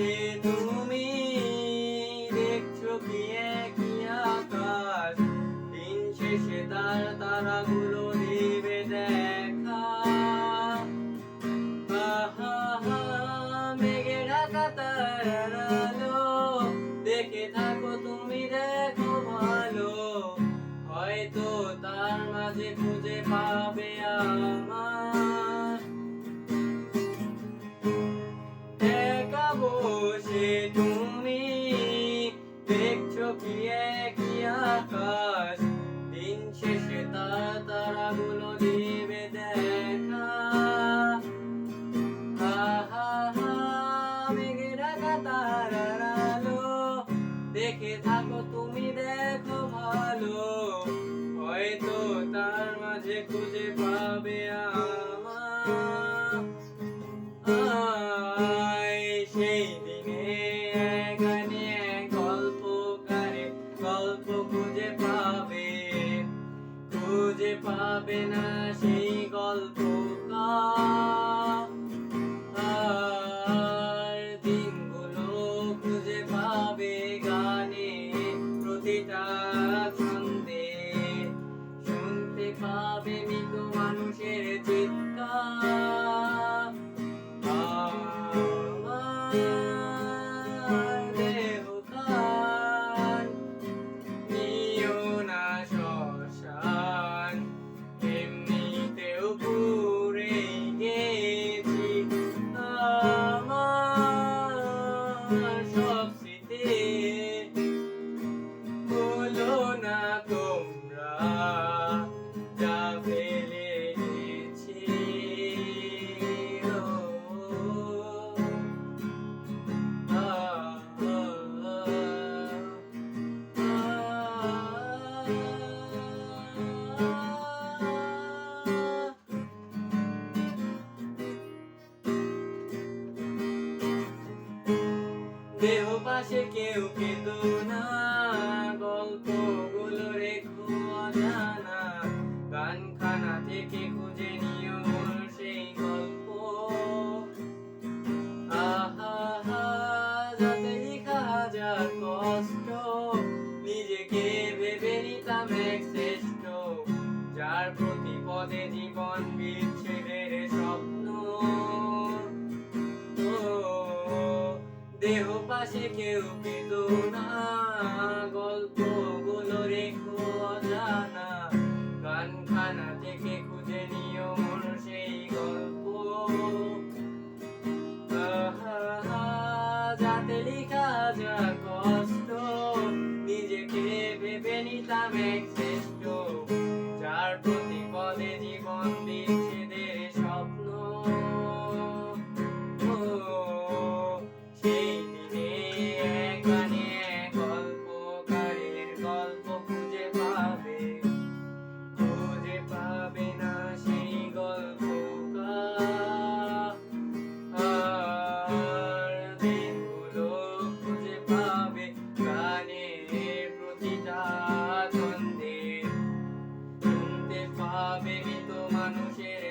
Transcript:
সে তুমি। দেখছ কি কি আকাশ? দিন শেষে তার তারাগুলো নেবে দেয় কি একই আকাশ। দিন শেষে তারা তারাগুলো দিবে দেখা খুঁজে পাবে না সেই গল্প আর না তোমরা যা ফেলে গেছি ও, আ, আ, আ, আ। দেহ পাশে কেউ পেতো না থেকে খুঁজে নিও সেই গল্প। আহা যাতে লেখা হাজার কষ্ট। নিজেকে ভেবে নিতাম এক শ্রেষ্ঠ। যার প্রতি পদে জীবন বিচ্ছেদের স্বপ্ন। দেহ পাশে কেউ যাতে লেখা যা কষ্ট। নিজেকে ভেবে নিতাম এক শ্রেষ্ঠ যার প্রতি মানুষের